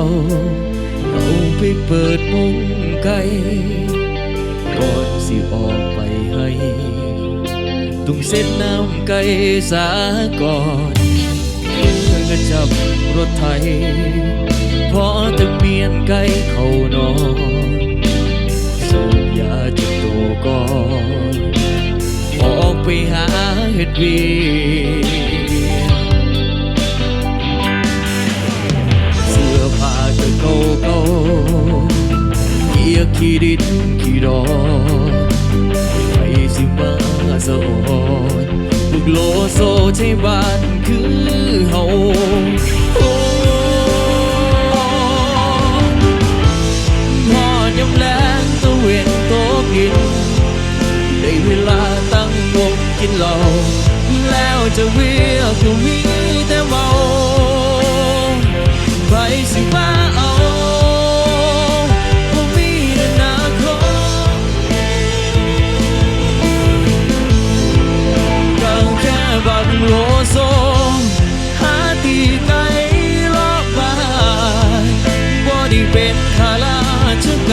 เราเอาไปเปิดมุงไก่ก่อนสิออกไปให้ต้องเส้นน้ำไก่สาก่อนเพื่อก็จับรถไทยพอจะเมียนไก่เข้านอนสูบยาจุดโตก่อนออกไปหาเห็ดวี ๆเกียกขี้ดินขี้ดอนใครสิมาสะอ่อนบุกโลโซใช่บ้านคือเฮาโอ้พอยำแรงตะเวนตกดิน ได้เวลาตั้งวงกินเหล้าแล้วจะเวียก็มีแต่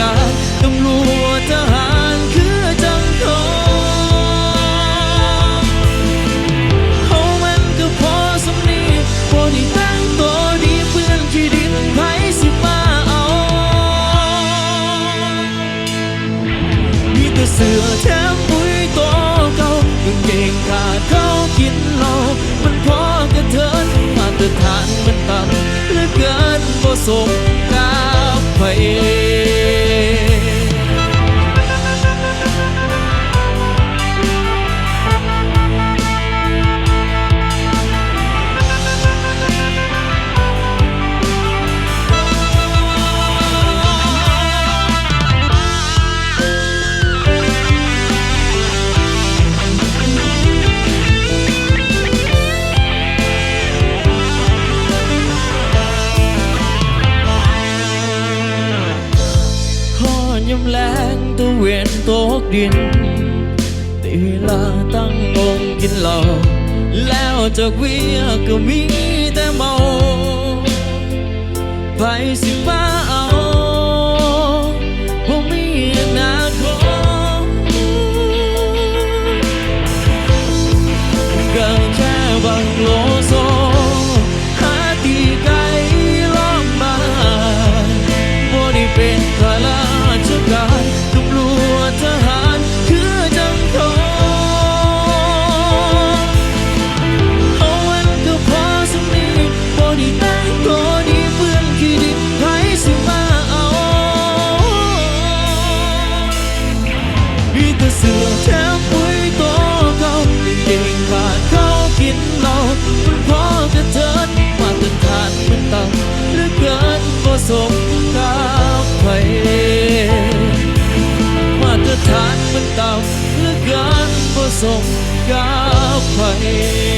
การตำรวจทหารคือจังเขาเขามันก็พอสำนีพอได้ตั้งตัวดีเพื่อนขี้ดินไผสิมาเอามีแต่เสือแถมปุ๋ยตัวเก่ากางเกงขาดเขากินเหล้ามันพอกระเทินมาตรฐานมันต่ำเหลือเกินบ่สมกับไผขอยำแระเวนตก ดินแต่เวลาตั้งวงกินเหล้าแล้วจ มาต